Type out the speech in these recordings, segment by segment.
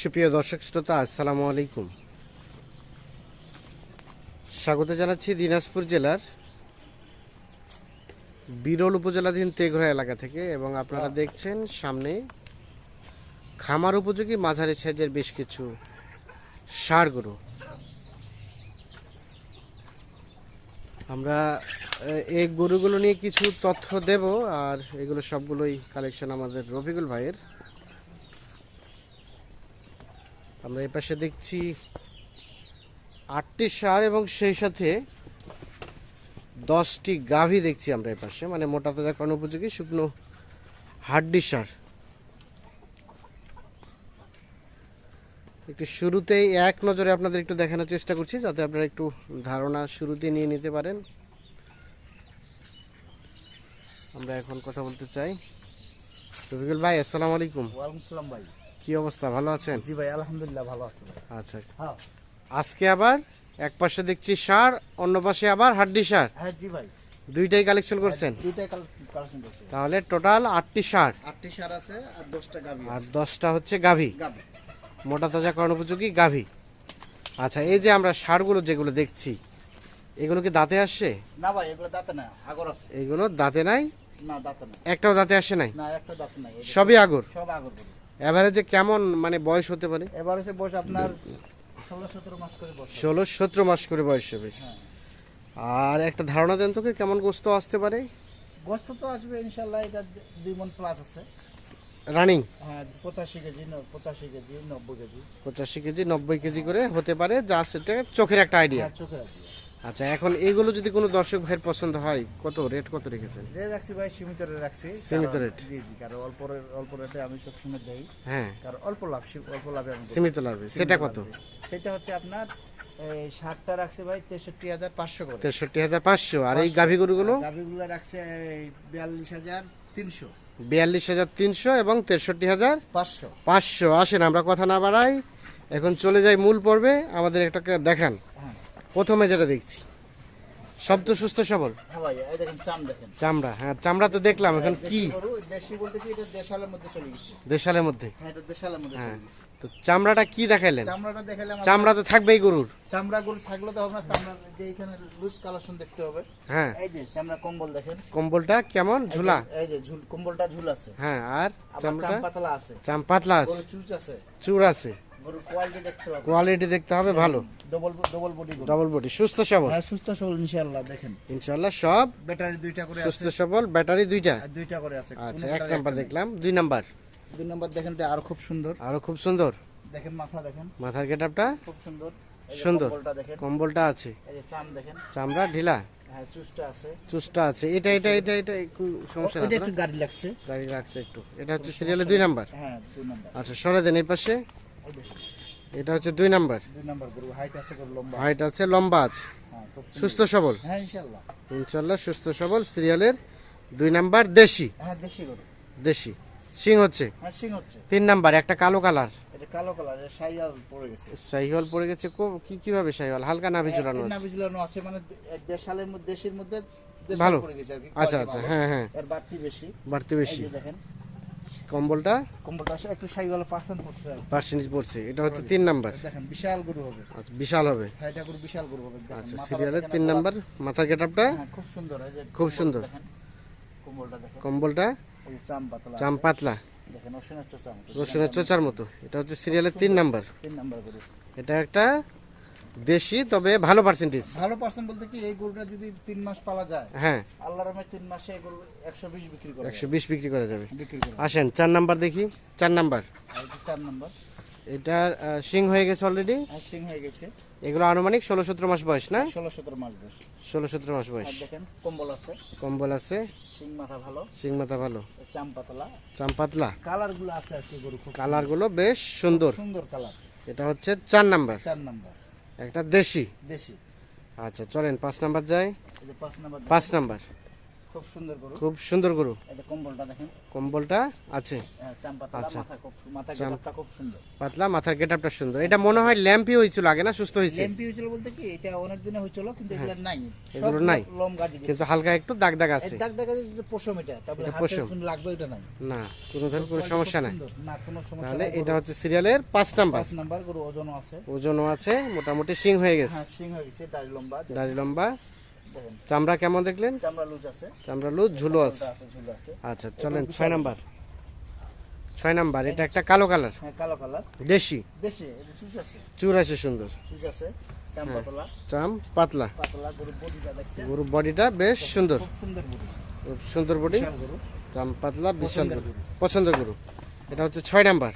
সুপ্রিয় দর্শক শ্রোতা, আসসালামু আলাইকুম। স্বাগত জানাচ্ছি দিনাজপুর জেলার বিরল উপজেলাধীন তেঘরা এলাকা থেকে এবং আপনারা দেখছেন সামনে খামার উপযোগী মাঝারি সাইজের বেশ কিছু ষাড় গরু। আমরা এই গরুগুলো নিয়ে কিছু তথ্য দেব আর এগুলো সবগুলোই কালেকশন আমাদের রফিকুল ভাইয়ের। আমরা এই পাশে দেখছি আটটি সার এবং সেই সাথে দশটি গাভী দেখছি আমরা এই পাশে। মানে মোটা তাজা তাজাকরণ উপযোগী শুকনো হাড্ডি সার। একটু শুরুতেই এক নজরে আপনাদের একটু দেখানোর চেষ্টা করছি, যাতে আপনারা একটু ধারণা শুরুতে নিয়ে নিতে পারেন। আমরা এখন কথা বলতে চাই। রফিকুল ভাই, আসসালামু আলাইকুম। ওয়ালাইকুম সালাম ভাই। কি অবস্থা? ভালো আছেন? জি ভাই আলহামদুলিল্লাহ ভালো আছি আচ্ছা। হ্যাঁ। আজকে আবার এক পাশে দেখছি সার অন্য পাশে আবার হাড্ডি সার। হ্যাঁ জি ভাই। দুইটাই কালেকশন করছেন? দুইটাই কালেকশন করছি। তাহলে টোটাল আটটি সার। আটটি সার আছে আর দশটা গাবি আর দশটা হচ্ছে গাভী। গাবি মোটা তাজা কর্ণ উপযোগী গাভী। আচ্ছা এই যে আমরা সারগুলো যেগুলো দেখছি এগুলো কি দাঁতে আসছে? না ভাই এগুলো দাঁতে না আগর আছে। এগুলো দাঁতে নাই? না দাঁতে না একটাও দাঁতে আসে নাই? না একটা দাঁতে নাই। সবই আগর? সব আগর এভারেজে কেমন মানে বয়স হতে পারে? এভারেজে বয়স আপনার ষোলো সতেরো মাস করে বয়স হবে। ষোলো সতেরো মাস করে বয়স হবে। হ্যাঁ। আর একটা ধারণা দেন তোকে কেমন গোস্ত আসতে পারে? গোস্ত তো আসবে ইনশাল্লাহ এটা দুই মন প্লাস আছে। রানিং হ্যাঁ পঁচাশি কেজি পঁচাশি কেজি নব্বই কেজি। পঁচাশি কেজি নব্বই কেজি করে হতে পারে জাস্ট এটা চোখের একটা আইডিয়া হ্যাঁ চোখে রাখি আচ্ছা এখন এইগুলো যদি কোনো দর্শক ভাইয়ের পছন্দ হয় কত রেট কত রেখেছেন? রেট রাখছি ভাই সীমিত রেট রাখছি। সীমিত rate? জি জি কারণ অল্প অল্প রেটে আমি সবসময় দেই। হ্যাঁ। কারণ অল্প লাভ অল্প লাভে আমি সীমিত লাভে। সেটা কত? সেটা হচ্ছে আপনার এই শার্টটা রাখছে ভাই তেষট্টি হাজার পাঁচশো করে। তেষট্টি হাজার পাঁচশো। আর এই গাভী গরুগুলো? গাভিগুলো রাখছে বিয়াল্লিশ হাজার তিনশো। বিয়াল্লিশ হাজার তিনশো এবং তেষট্টি হাজার পাঁচশো। পাঁচশো। আসেন আমরা কথা না বাড়াই। এখন চলে যাই মূল পর্বে। আমাদের একটাকে দেখান। হ্যাঁ। প্রথমে যেটা দেখছি সব তো সুস্থ সবল। হ্যাঁ চামড়া হ্যাঁ চামড়া তো দেখলাম এখন কি? দেশালের মধ্যে চলে গেছে? দেশালের মধ্যে? হ্যাঁ হ্যাঁ তো চামড়াটা কি দেখাইলেন? চামড়া তো থাকবেই গরুর। চামড়া গরু থাকলে তো হবে চামড়া যে এখানে লুজ কালেকশন দেখতে হবে। হ্যাঁ। এই যে চামড়া কম্বল দেখেন। কম্বলটা কেমন? ঝুলা? এই যে ঝুল কম্বলটা ঝুল আছে। হ্যাঁ আর চামড়াটা? চাম পাতলা আছে। চাম পাতলা আছে চুচ আছে। চুর আছে। কোয়ালিটি দেখতে হবে। কোয়ালিটি দেখতে হবে ভালো। Double double body double body সুস্থ সবল। হ্যাঁ সুস্থ সবল ইনশাআল্লাহ দেখেন। ইনশাল্লাহ সব ব্যাটারি দুইটা করে সুস্থ সবল ব্যাটারি দুইটা। দুইটা করে আছে। আচ্ছা এক নাম্বার দেখলাম দুই নাম্বার দুই নাম্বার দেখেন এটা আরও খুব সুন্দর। আরও খুব সুন্দর। দেখেন মাথা দেখেন। মাথার গেটআপটা খুব সুন্দর। সুন্দর। কম্বলটা আছে। চামড়া ঢিলা। হ্যাঁ আছে। এটা এটা এটা এটা একটু সমস্যা এটা একটু গাড়ি লাগছে। গাড়ি একটু। এটা হচ্ছে সিরিয়ালে দুই নাম্বার হ্যাঁ আচ্ছা সরে দেন এই পাশে। এটা হচ্ছে দুই নাম্বার। দুই নাম্বার গরু হাইট আছে গরু লম্বা হাইট আছে লম্বা আছে। হ্যাঁ সুস্থ সবল। হ্যাঁ ইনশাআল্লাহ। ইনশাল্লাহ সুস্থ সবল সিরিয়ালের দুই নাম্বার দেশি। হ্যাঁ দেশি গরু। দেশি। সিং হচ্ছে? হ্যাঁ সিং হচ্ছে। তিন নাম্বার একটা কালো কালার। এটা কালো কালার এটা সাইয়াল পড়ে গেছে। শাহিওয়াল পড়ে গেছে কো- কি কীভাবে শাহিওয়াল হালকা নাভি চড়ানো আছে? নাভি ঝুলানো আছে মানে দেশালের মধ্যে দেশের মধ্যে দেশাল ভালো। আচ্ছা আচ্ছা হ্যাঁ হ্যাঁ। এর বাড়তি বেশি। বাড়তি বেশি। দেখেন। কম্বলটা? কম্বলটা একটু সাইওয়ালা পার্সেন্ট পড়ছে। পার্সেন্টেজ পড়ছে। এটা হচ্ছে তিন নাম্বার। দেখেন বিশাল গরু হবে। আচ্ছা, বিশাল হবে। হ্যাঁ এটা গরু বিশাল গরু হবে। আচ্ছা সিরিয়ালের তিন নাম্বার। মাথার গেটআপটা হ্যাঁ খুব সুন্দর। খুব সুন্দর। কম্বলটা দেখেন। কম্বলটা? চাম পাতলা চাম পাতলা। দেখেন। রসুনের চোচার মতো। এটা হচ্ছে সিরিয়ালের তিন নাম্বার। তিন নাম্বার গরু। এটা একটা দেশি তবে ভালো পার্সেন্টেজ ভালো পার্সেন্ট বলতে কি এই গরুটা যদি তিন মাস পালা যায় হ্যাঁ। আল্লাহর রহমে তিন মাসে এই গরু একশো বিশ বিক্রি করে একশো বিশ বিক্রি করা যাবে। বিক্রি করে আসেন চার নাম্বার দেখি। চার নাম্বার। আর চার নাম্বার। এটার শিং হয়ে গেছে অলরেডি আর সিং হয়ে গেছে। এগুলো আনুমানিক ষোলো সতেরো মাস বয়স না? ষোলো সতেরো মাস বয়স। ষোলো সতেরো মাস বয়স। দেখেন কম্বল আছে। কম্বল আছে। সিং মাথা ভালো। শিং মাথা ভালো। চাম পাতলা। চাম পাতলা। কালারগুলো আছে আজকে গরু খুব কালারগুলো বেশ সুন্দর। সুন্দর কালার। এটা হচ্ছে চার নাম্বার। চার নাম্বার। একটা দেশি। দেশি। আচ্ছা চলেন পাঁচ নাম্বার যাই। পাঁচ নাম্বার পাঁচ নাম্বার। খুব সুন্দর গরু। খুব সুন্দর গরু। যে কম্বলটা দেখেন। কম্বলটা আছে। হ্যাঁ, আচ্ছা। মাথা খুব মাথা খুব সুন্দর। পাতলা মাথার গেটআপটা সুন্দর। এটা মনে হয় হয়েছিল আগে না সুস্থ হয়েছে? হয়েছিল বলতে কি এটা অনেক দিনে হয়েছিল কিন্তু এগুলো নাই। হ্যাঁ। এগুলো নাই? কিন্তু হালকা একটু দাগ দাগ আছে। দাগ দেখা যাচ্ছে পশম এটা তারপরে হাতে পশম। লাগবে এটা নাই। না কোনো ধরনের কোনো সমস্যা নাই। না কোনো সমস্যা তাহলে এটা হচ্ছে সিরিয়ালের পাঁচ নাম্বার। পাঁচ নাম্বার গরু ওজনও আছে। ওজনও আছে মোটামুটি সিং হয়ে গেছে। হ্যাঁ সিং হয়ে গেছে দাড়ি লম্বা। দাড়ি লম্বা। চামড়া কেমন দেখলেন? চামড়া লুজ আছে। চামড়া লুজ ঝুলো আছে। আচ্ছা চলেন ছয় নাম্বার। ছয় নাম্বার এটা একটা কালো কালার। হ্যাঁ কালো কালার। দেশি? দেশে আছে। সুন্দর। চাম্পাতলা চাম পাতলা। গরু বডিটা বেশ সুন্দর। সুন্দর বডি। চাম পাতলা বিশাল পছন্দের গরু। পছন্দের গরু। এটা হচ্ছে ছয় নাম্বার।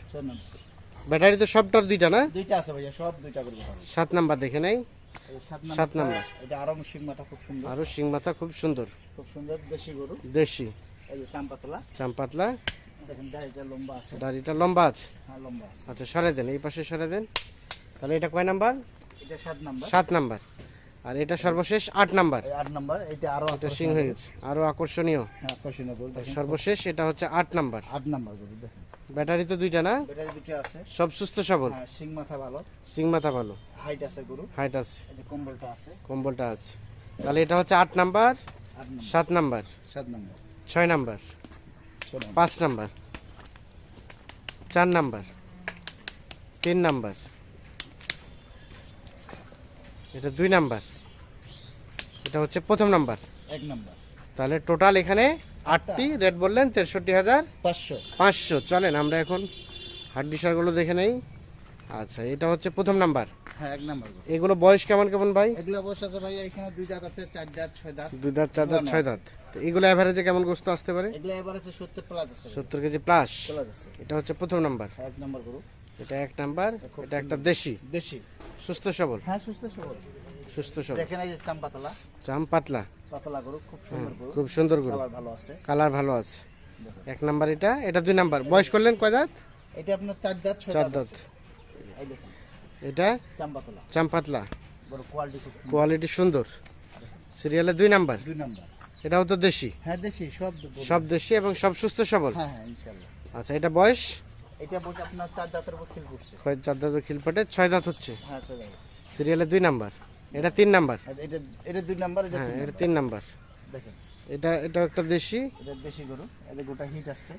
ব্যাটারি তো সবটার দুইটা না? দুইটা আছে ভাইয়া সব দুইটা গরু সাত নাম্বার দেখে নেই। সাত নাম্বার। এটা আরও মাথা খুব সুন্দর। আরও শিং মাথা খুব সুন্দর। খুব সুন্দর দেশি গরু। দেশি। এই যে চাম্পাতলা। চাম দেখেন দাড়িটা লম্বা আছে। দাড়িটা লম্বা আছে? হ্যাঁ লম্বা আছে। আচ্ছা সরে দেন এই পাশে সরে দেন। তাহলে এটা কয় নাম্বার? এটা সাত নাম্বার। সাত নাম্বার। আর এটা সর্বশেষ আট নাম্বার। আট নাম্বার এটা আরও এটা সিং হয়ে গেছে আরও আকর্ষণীয়। হ্যাঁ আকর্ষণীয় সর্বশেষ এটা হচ্ছে আট নাম্বার। আট নাম্বার গরু দেখেন। ব্যাটারি তো দুইটা না? ব্যাটারি দুটো আছে। সব সুস্থ সবল? হ্যাঁ সিং মাথা ভালো। সিং মাথা ভালো। হাইট আছে গরু হাইট আছে। এই যে কম্বলটা আছে। কম্বলটা আছে। তাহলে এটা হচ্ছে আট নাম্বার আট নাম্বার। সাত নাম্বার সাত নাম্বার। ছয় নাম্বার ছয় নাম্বার। পাঁচ নাম্বার এটা দুই নাম্বার এটা হচ্ছে প্রথম নাম্বার। এক নাম্বার। তাহলে টোটাল এখানে আটটি রেট বললেন তেষট্টি হাজার পাঁচশো। পাঁচশো। চলেন আমরা এখন হাড্ডি সারগুলো দেখে নেই। আচ্ছা এটা হচ্ছে প্রথম নাম্বার। হ্যাঁ এক নাম্বার এগুলো বয়স কেমন কেমন ভাই? এগুলো আছে ভাই এখানে দুই দাঁত আছে চার দাঁত ছয় দাঁত। দুই দাঁত চার দাঁত ছয় দাঁত। তো এগুলো কেমন গোস্ত আসতে পারে? এগুলো সত্তর প্লাস আছে। সত্তর কেজি প্লাস প্লাস আছে। এটা হচ্ছে প্রথম নাম্বার। হ্যাঁ, এক নাম্বার গরু। এটা এক নাম্বার এটা একটা দেশি। দেশি। সুস্থ সবল। হ্যাঁ সুস্থ সবল। সুস্থ সবল। দেখেন এই যে চাম পাতলা পাতলা গরু খুব সুন্দর গরু। খুব সুন্দর গরু। কালার ভালো আছে। কালার ভালো আছে। এক নাম্বার এটা এটা দুই নাম্বার। বয়স করলেন কয় দাঁত? এটা আপনার চার দাঁত ছয় চার দাঁত দাঁত। এই দেখুন। এটা? চাম্পাতলা। চাম পাতলা গরু কোয়ালিটি খুব। কোয়ালিটি সুন্দর। সিরিয়ালে দুই নাম্বার। দুই নাম্বার। এটাও তো দেশি। হ্যাঁ দেশি সব সব দেশি এবং সব সুস্থ সবল। হ্যাঁ হ্যাঁ ইনশাল্লাহ আচ্ছা এটা বয়স? এটা বলছে আপনার চার দাঁতের উপর খেল করছে কয় চার দাঁত খিলপাটে ছয় দাঁত হচ্ছে। হ্যাঁ ছয় দাঁত। সিরিয়ালে দুই নাম্বার। এটা তিন নাম্বার। এটা এটা দুই নাম্বার এটা হ্যাঁ তিন এটা নাম্বার। তিন নাম্বার। দেখেন। এটা এটা একটা দেশি। এটা দেশি গরু এটা গোটা হিট আসছে।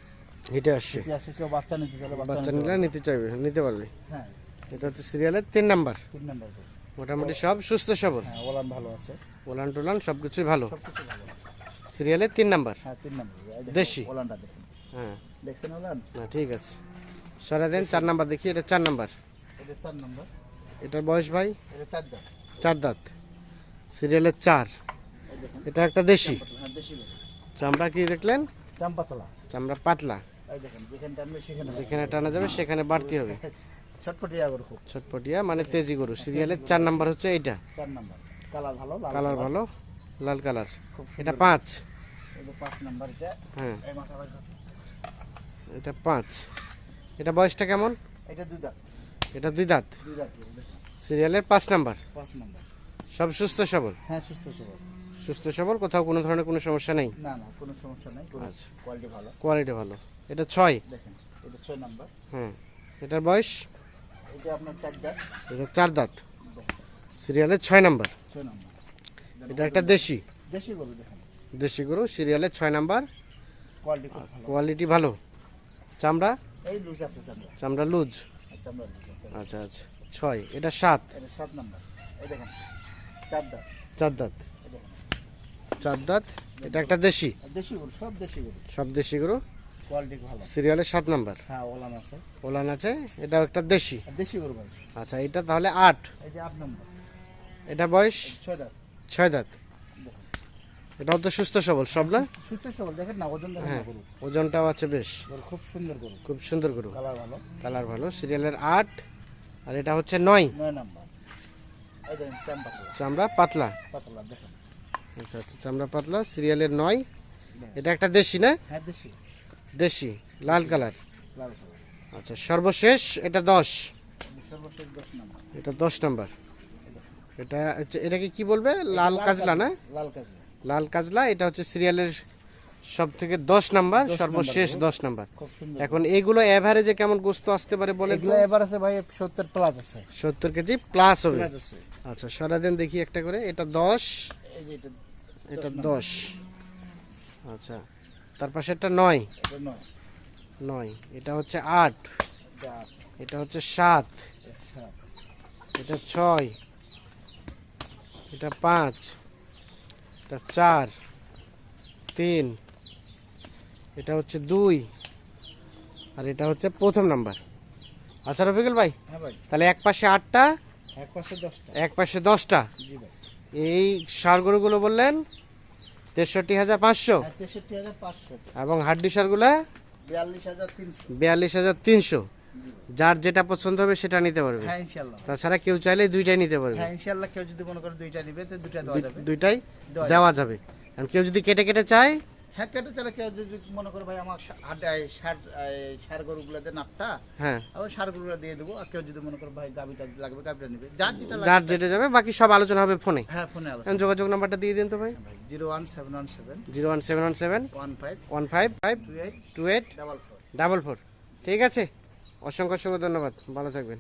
হিটে আসছে। হিটে আসছে কেউ বাচ্চা নিতে চাইলে বাচ্চা বাচ্চা নিলে নিতে চাইবে নিতে পারবে। হ্যাঁ। এটা হচ্ছে সিরিয়ালের তিন নাম্বার। তিন নাম্বার মোটামুটি সব সুস্থ সবল। হ্যাঁ ওলান ভালো আছে। ওলান টোলান সব কিছুই ভালো সিরিয়ালের তিন নাম্বার। হ্যাঁ তিন নাম্বার দেশি। ওলানটা দেখুন। হ্যাঁ। দেখছেন ওলান? না ঠিক আছে। সরে দেন চার নাম্বার দেখি এটা চার নাম্বার। এটা চার নাম্বার। এটার বয়স ভাই? এটা চার চার দাঁত। সিরিয়ালের চার। এটা একটা দেশি। চামড়া কি দেখলেন? চামড়া পাতলা। যেখানে টানা যাবে সেখানে বাড়তি হবে। ছটপটিয়া গরু খুব। ছটপটিয়া মানে তেজি গরু। সিরিয়ালের চার নাম্বার হচ্ছে এইটা। চার নাম্বার। কালার ভালো লাল কালার ভালো লাল কালার। এটা পাঁচ। হ্যাঁ। এটা পাঁচ। এটা বয়সটা কেমন? এটা দুই দাঁত। এটা দুই দাঁত। দুই সিরিয়ালের পাঁচ নাম্বার। পাঁচ নাম্বার। সব সুস্থ সবল? হ্যাঁ সুস্থ সবল। সুস্থ সবল? কোথাও কোনো ধরনের কোনো সমস্যা নেই? না না কোনো সমস্যা নেই। আচ্ছা। কোয়ালিটি ভালো। কোয়ালিটি ভালো। এটা ছয়? দেখেন এটা ছয় নাম্বার। হ্যাঁ এটার বয়স? এটা আপনার চার দাঁত। এটা চার দাঁত। সিরিয়ালের ছয় নাম্বার। ছয় নাম্বার। এটা একটা দেশি? দেশি গরু দেখেন। দেশি গরু সিরিয়ালের ছয় নাম্বার। কোয়ালিটি ভালো। কোয়ালিটি ভালো। চামড়া? এই লুজ আছে চামড়া। চামড়া লুজ। চামড়া লুজ আচ্ছা আচ্ছা। ছয় এটা সাত। এটা সাত নাম্বার। এই দেখেন চার দাঁত। চার দাঁত। চার দাঁত এটা একটা দেশি? দেশি গরু সব দেশি গরু। সব দেশি গরু? কোয়ালিটি ভালো। সিরিয়ালের সাত নাম্বার? হ্যাঁ ওলান আছে। ওলান আছে এটাও একটা দেশি? দেশি গরু ভাই। আচ্ছা এটা তাহলে আট। এই যে আট নম্বর। এটা বয়স? ছয় দাঁত। ছয় দাঁত। এটাও তো সুস্থ সবল সব না? সুস্থ সবল দেখেন না ওজন দেখেন হ্যাঁ গরু। ওজনটাও আছে বেশ। খুব সুন্দর গরু। খুব সুন্দর গরু। কালার ভালো। কালার ভালো সিরিয়ালের আট। আর এটা হচ্ছে নয়। চামড়া পাতলা। আচ্ছা আচ্ছা চামড়া পাতলা সিরিয়ালের নয়। এটা একটা দেশি না? হ্যাঁ দেশি। দেশি লাল কালার। আচ্ছা সর্বশেষ এটা দশ। সর্বশেষ দশ নাম্বার। এটা দশ নাম্বার। এটা এটাকে কি বলবে? লাল কাজলা না? লাল কাজলা। লাল কাজলা এটা হচ্ছে সিরিয়ালের সব থেকে দশ নাম্বার সর্বশেষ দশ নাম্বার। এখন এগুলো এভারেজে কেমন গোস্ত আসতে পারে বলে এগুলো ভাই সত্তর প্লাস আছে। সত্তর কেজি প্লাস হবে। আচ্ছা সারাদিন দেখি একটা করে। এটা দশ। এটা দশ আচ্ছা তার পাশে একটা নয়। নয়। এটা হচ্ছে আট। এটা হচ্ছে সাত, এটা ছয়। এটা পাঁচ। এটা চার। তিন। এটা হচ্ছে দুই। আর এটা হচ্ছে প্রথম নাম্বার। আচ্ছা রফিকুল ভাই হ্যাঁ ভাই। তাহলে এক পাশে আটটা এক পাশে দশটা। এক পাশে দশটা। এই সার গরুগুলো বললেন তেষট্টি হাজার পাঁচশো হ্যাঁ, তেষট্টি হাজার পাঁচশো। এবং হাড্ডি সারগুলো বিয়াল্লিশ হাজার তিনশো। যার যেটা পছন্দ হবে সেটা নিতে পারবে। হ্যাঁ তাছাড়া কেউ চাইলে দুইটাই নিতে পারবে। ইনশাল্লাহ কেউ যদি মনে করে দুইটা নিবে তো দুইটা দেওয়া দুই- যাবে। দুইটাই দেওয়া যাবে। কেউ যদি কেটে কেটে চায় হ্যাঁ কেটে চলে কেউ যদি মনে করে ভাই আমার সার সার গরুগুলোতে নাপটা হ্যাঁ। আবার সার গরুগুলো দিয়ে দেবো। আর কেউ যদি মনে করে ভাই গাবিটা লাগবে গাবিটা নিবে। যার যেটা যার যেটা যাবে বাকি সব আলোচনা হবে ফোনে। হ্যাঁ ফোনে আলোচনা যোগাযোগ নাম্বারটা দিয়ে দিন তো ভাই। ভাই zero one seven one seven zero one seven one seven one five one five five two eight two eight double four. Double four. ঠিক আছে? অসংখ্য অসংখ্য ধন্যবাদ। ভালো থাকবেন।